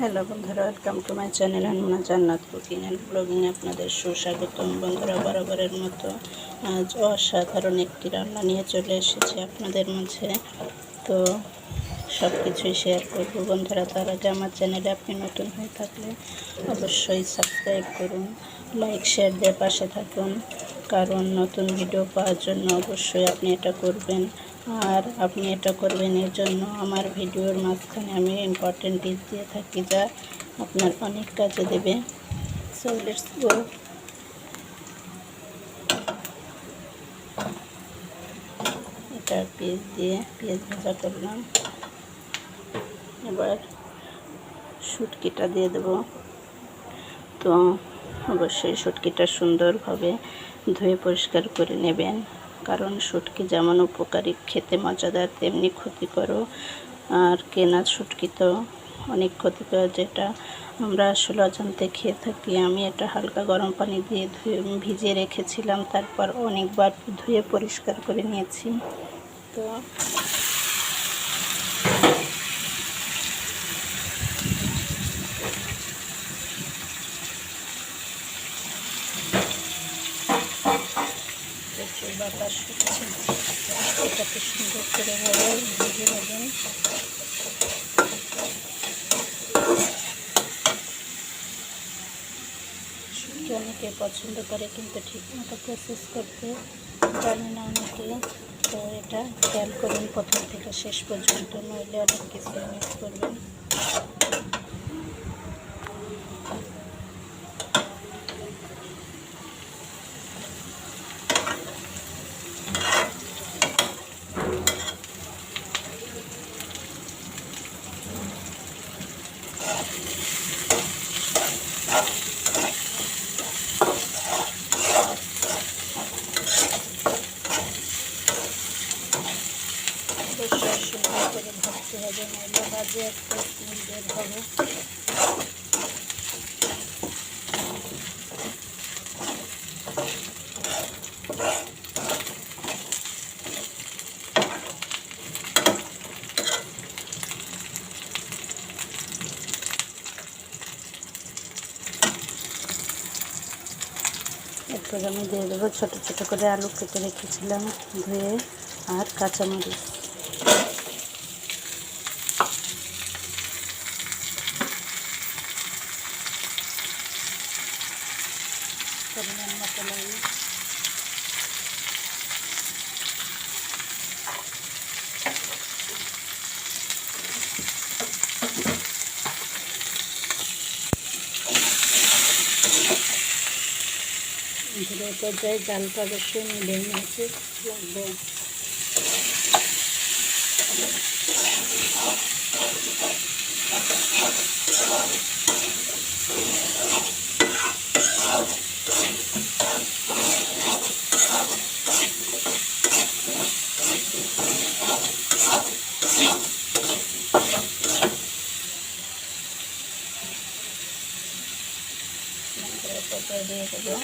Hello বন্ধুরা welcome to my channel Hanuman Jannat cooking and ব্লগিংয়ে আপনাদের সুস্বাগতম। বন্ধুরা, বরাবরের মতো আজ অসাধারণ একটি রান্না নিয়ে চলে এসেছি আপনাদের মাঝে। তো সব কিছুই শেয়ার করব বন্ধুরা, তার আগে আমার চ্যানেলে আপনি নতুন হয়ে থাকলে অবশ্যই সাবস্ক্রাইব করুন লাইক শেয়ার দিয়ে পাশে থাকুন। কারণ নতুন ভিডিও পাওয়ার জন্য অবশ্যই আপনি এটা করবেন। আর আপনি এটা করবেন এর জন্য আমার ভিডিওর মাঝখানে আমি ইম্পর্টেন্ট টিপস দিয়ে থাকি যা আপনার অনেক কাজে দেবে। সো লেটস গো এটা পেঁয়াজ দিয়ে পেঁয়াজ ভাজা করলাম। এবার শুটকিটা দিয়ে দেবো। তো অবশ্যই শুটকিটা সুন্দরভাবে ধুয়ে পরিষ্কার করে নেবেন। কারণ শুটকি যেমন উপকারী, খেতে মজাদার, তেমনি ক্ষতিকরও আর কেনা শুটকি তো অনেক ক্ষতিকর, যেটা আমরা আসলে অজান্তে খেয়ে থাকি। আমি এটা হালকা গরম পানি দিয়ে ধুয়ে, ভিজিয়ে রেখেছিলাম, তারপর অনেকবার ধুয়ে পরিষ্কার করে নিয়েছি। তো বাতাস হচ্ছে এটাকে সুন্দর করে ভাবে ভেজে নেবেন। অনেকে পছন্দ করে, কিন্তু ঠিক মতো প্রসেস করতে জানে না অনেকে। তো এটা খেয়াল করুন, প্রথম থেকে শেষ পর্যন্ত, নইলে অনেক কিছু মিস করবেন অবশ্যই সুন্দর করে ভাজতে হবে নইলে বাজে একটা স্মেল আমি দিয়ে দেবো ছোটো ছোটো করে আলু কেটে রেখেছিলাম ধুয়ে আর কাঁচামরিচ। পরিমাণ মতো লাগে পর্যায়ে জালটা অবশ্যই মিডিয়াম আছে লাগবে ধীরে পর্যায়ে দিয়ে দেবো,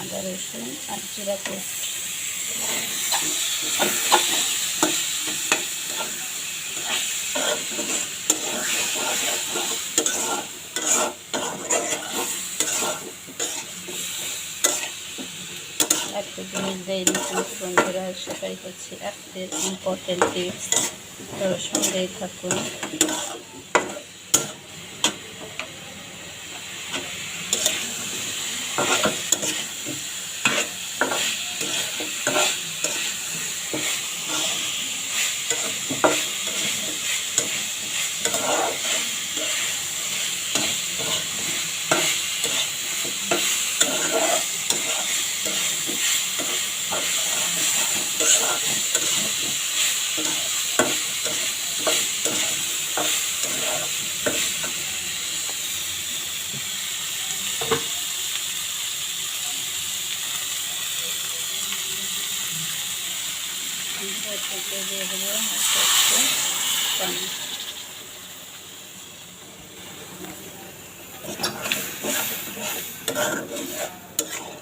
আদা, রসুন আর জিরা একটা জিনিস দেয়নি কিন্তু বন্ধুরা সেটাই হচ্ছে আজকের ইম্পর্টেন্ট টিপস তো সঙ্গেই থাকুন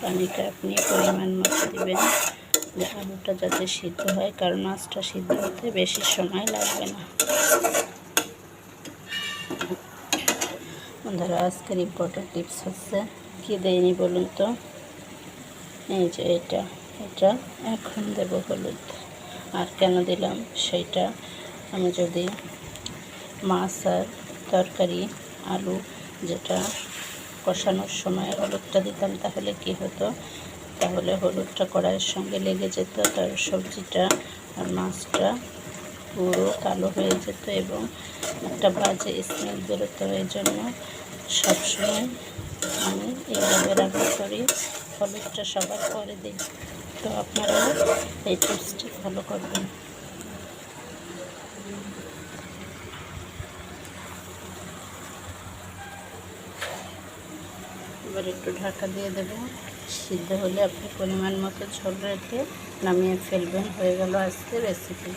পানিটা আপনি পরিমাণ মতো দেবেন আলুটা যাতে সিদ্ধ হয়, কারণ মাছটা সিদ্ধ হতে বেশি সময় লাগবে না। বন্ধুরা, আজকের ইম্পর্টেন্ট টিপস হচ্ছে, কী দেয়নি বলুন তো? এই যে এটা এটা এখন দেবো হলুদ। আর কেন দিলাম সেইটা আমি যদি মাছ আর তরকারি, আলু যেটা কষানোর সময় হলুদটা দিতাম তাহলে কি হতো? তাহলে হলুদটা কড়াইয়ের সঙ্গে লেগে যেত, তার সবজিটা আর মাছটা পুরো কালো হয়ে যেত এবং একটা বাজে স্মেল বেরোতো। এই জন্য সবসময় আমি এইভাবে রান্না করি। হলুদটা সবার পরে দিই তো আপনারা এই টিপসটি ফলো করবেন। এবার একটু ঢাকা দিয়ে দেবো। সিদ্ধ হলে আপনি পরিমাণ মতো ঝোল রেখে নামিয়ে ফেলবেন। হয়ে গেল আজকে রেসিপি